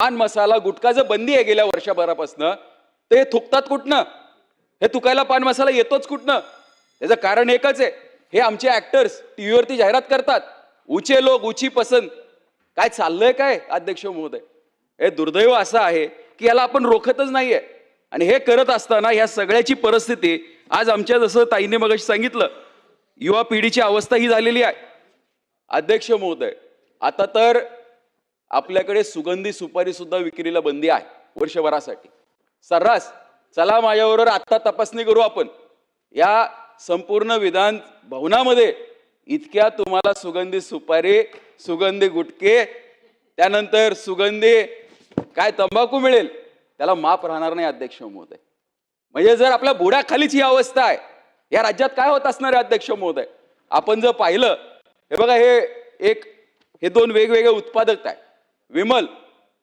पान मसाला गुटखा जर बंदी आहे गेल्या वर्षभरापासनं तर हे थुकतात कुठनं? हे थुकायला पान मसाला येतोच कुठनं? त्याचं कारण एकच आहे हे आमचे ऍक्टर्स टीव्हीवरती जाहिरात करतात. उचे लोक उची पसंत. काय चाललंय काय अध्यक्ष महोदय? हे दुर्दैव असं आहे की याला आपण रोखतच नाहीये. आणि हे करत असताना या सगळ्याची परिस्थिती आज आमच्या जसं ताईने मगाशी सांगितलं युवा पिढीची अवस्था ही झालेली आहे. अध्यक्ष महोदय आता तर आपल्याकडे सुगंधी सुपारी सुद्धा विक्रीला बंदी आहे वर्षभरासाठी. सर्रास चला माझ्याबरोबर आत्ता तपासणी करू आपण. या संपूर्ण विधान भवनामध्ये इतक्या तुम्हाला सुगंधी सुपारी सुगंधी गुटके त्यानंतर सुगंधी काय तंबाखू मिळेल त्याला माप राहणार नाही अध्यक्ष महोदय. म्हणजे जर आपल्या बुडाखालीच ही अवस्था आहे या राज्यात काय होत असणार आहे अध्यक्ष महोदय? आपण जर पाहिलं हे बघा हे एक हे दोन वेगवेगळे उत्पादक आहे विमल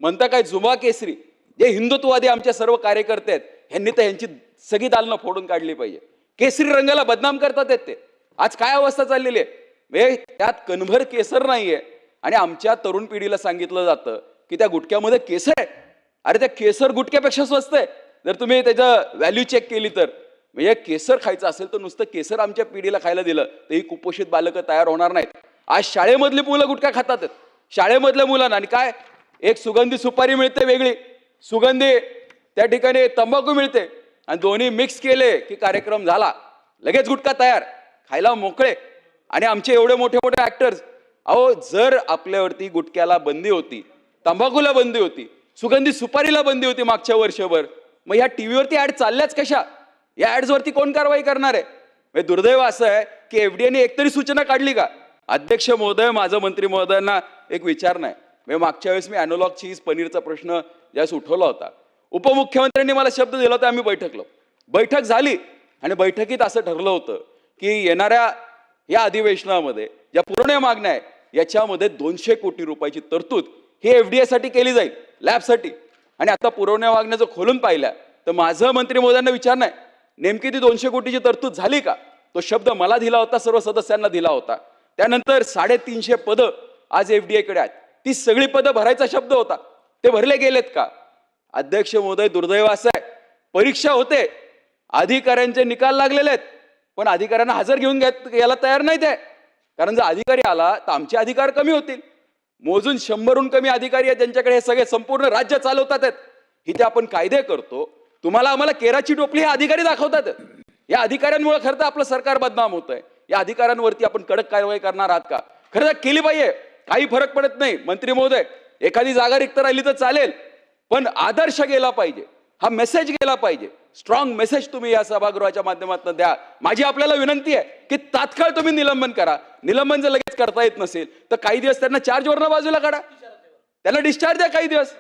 म्हणता काय जुमा केसरी? जे हिंदुत्ववादी आमचे सर्व कार्यकर्ते आहेत ह्यांनी तर ह्यांची सगळी दालनं फोडून काढली पाहिजे. केसरी रंगाला बदनाम करतात आहेत ते. आज काय अवस्था चाललेली आहे? म्हणजे त्यात कणभर केसर नाहीये. आणि आमच्या तरुण पिढीला सांगितलं जातं की त्या गुटक्यामध्ये केसर आहे. अरे त्या केसर गुटक्यापेक्षा स्वस्त आहे. जर तुम्ही त्याचं व्हॅल्यू चेक केली तर. म्हणजे केसर खायचं असेल तर नुसतं केसर आमच्या पिढीला खायला दिलं तर ही कुपोषित बालकं तयार होणार नाहीत. आज शाळेमधली मुलं गुटखा खातात आहेत. शाळेमधल्या मुलांना. आणि काय? एक सुगंधी सुपारी मिळते वेगळी. सुगंधी त्या ठिकाणी तंबाखू मिळते. आणि दोन्ही मिक्स केले की कार्यक्रम झाला. लगेच गुटखा तयार. खायला मोकळे. आणि आमचे एवढे मोठे मोठे ॲक्टर्स अहो जर आपल्यावरती गुटक्याला बंदी होती तंबाखूला बंदी होती सुगंधी सुपारीला बंदी होती मागच्या वर्षभर मग ह्या टीव्हीवरती ऍड चालल्याच कशा? या ॲड्सवरती कोण कारवाई करणार आहे? म्हणजे दुर्दैव असं आहे की एफडीएने एकतरी सूचना काढली का? अध्यक्ष महोदय माझं मंत्री महोदयांना एक विचार नाही. म्हणजे मागच्या वेळेस मी अॅनोलॉग चीज पनीरचा प्रश्न ज्यावेळेस उठवला होता. उपमुख्यमंत्र्यांनी मला शब्द दिला होता आम्ही बैठकलो. बैठक झाली आणि बैठकीत असं ठरलं होतं की येणाऱ्या या अधिवेशनामध्ये ज्या पूर्ण मागण्या आहे याच्यामध्ये दोनशे कोटी रुपयाची तरतूद ही एफ डी साठी केली जाईल लॅबसाठी. आणि आता पुरवण्या मागण्या जर खोलून पाहिल्या तर माझं मंत्री महोदयांना विचार नाही. नेमकी ती दोनशे कोटीची तरतूद झाली का? तो शब्द मला दिला होता सर्व सदस्यांना दिला होता. त्यानंतर साडेतीनशे पदं आज एफ डी कडे आहेत. ती सगळी पदं भरायचा शब्द होता. ते भरले गेलेत का? अध्यक्ष महोदय दुर्दैव असं आहे. परीक्षा होते. अधिकाऱ्यांचे निकाल लागलेले आहेत. पण अधिकाऱ्यांना हजर घेऊन घेत यायला तयार नाहीत आहे. कारण जर अधिकारी आला तर आमचे अधिकार कमी होतील. मोजून शंभरहून कमी अधिकारी आहेत ज्यांच्याकडे हे सगळे संपूर्ण राज्य चालवतात आहेत. इथे आपण कायदे करतो तुम्हाला आम्हाला केराची टोपली हे अधिकारी दाखवतात. या अधिकाऱ्यांमुळे खरं तर आपलं सरकार बदनाम होत आहे या अधिकाऱ्यांवरती आपण कडक कारवाई करणार आहात का? खरं तर केली पाहिजे. काही फरक पडत नाही. मंत्री महोदय एखादी जागा रिक्त राहिली तर चालेल पण आदर्श गेला पाहिजे. हा मेसेज गेला पाहिजे. स्ट्रॉंग मेसेज तुम्ही या सभागृहाच्या माध्यमातून द्या. माझी आपल्याला विनंती आहे की तात्काळ तुम्ही निलंबन करा. निलंबन जर लगेच करता येत नसेल तर काही दिवस त्यांना चार्जवरनं बाजूला काढा. त्यांना डिस्चार्ज द्या काही दिवस.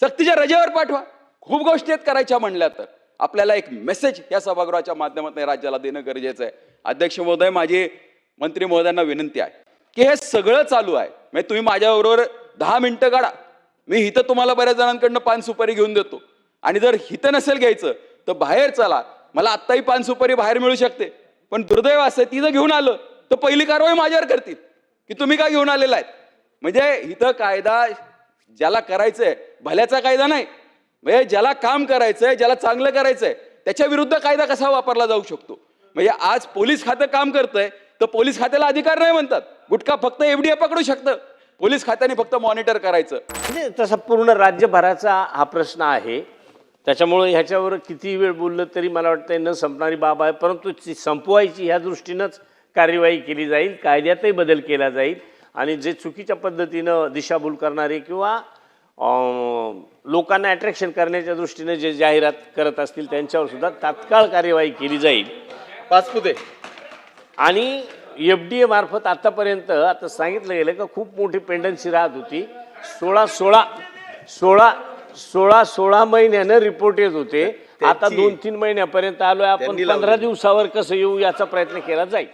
सक्तीच्या रजेवर पाठवा. खूप गोष्टी आहेत करायच्या म्हणल्या तर. आपल्याला एक मेसेज या सभागृहाच्या माध्यमातून राज्याला देणं गरजेचं आहे. अध्यक्ष महोदय माझी मंत्री महोदयांना विनंती आहे की हे सगळं चालू आहे. म्हणजे तुम्ही माझ्याबरोबर दहा मिनिटं काढा. मी हिथं तुम्हाला बऱ्याच जणांकडनं पान सुपारी घेऊन देतो. आणि जर हिथं नसेल घ्यायचं तर बाहेर चला. मला आत्ताही पान सुपारी बाहेर मिळू शकते. पण दुर्दैव असं ती जर घेऊन आलं तर पहिली कारवाई माझ्यावर करतील. की तुम्ही काय घेऊन आलेला आहेत? म्हणजे इथं कायदा ज्याला करायचंय भल्याचा कायदा नाही. म्हणजे ज्याला काम करायचंय ज्याला चांगलं करायचंय त्याच्या विरुद्ध कायदा कसा वापरला जाऊ शकतो? म्हणजे आज पोलीस खातं काम करतंय तर पोलीस खात्याला अधिकार नाही म्हणतात. गुटखा फक्त एफडीए पकडू शकतं. पोलीस खात्याने फक्त मॉनिटर करायचं. म्हणजे तसा पूर्ण राज्यभराचा हा प्रश्न आहे. त्याच्यामुळे ह्याच्यावर किती वेळ बोललं तरी मला वाटतं न संपणारी बाब आहे. परंतु ती संपवायची ह्या दृष्टीनंच कार्यवाही केली जाईल कायद्यातही बदल केला जाईल. आणि जे चुकीच्या पद्धतीनं दिशाभूल करणारे किंवा लोकांना अट्रॅक्शन करण्याच्या दृष्टीने जे जाहिरात करत असतील त्यांच्यावर सुद्धा तात्काळ कार्यवाही केली जाईल. पाचपुते. आणि एफ डी ए मार्फत आतापर्यंत आता सांगितलं गेलं का खूप मोठी पेंडन्सी राहत होती. सोळा सोळा सोळा सोळा सोळा महिन्यानं रिपोर्ट येत होते. आता दोन तीन महिन्यापर्यंत आलोय आपण. पंधरा दिवसावर कसं येऊ याचा प्रयत्न केला जाईल.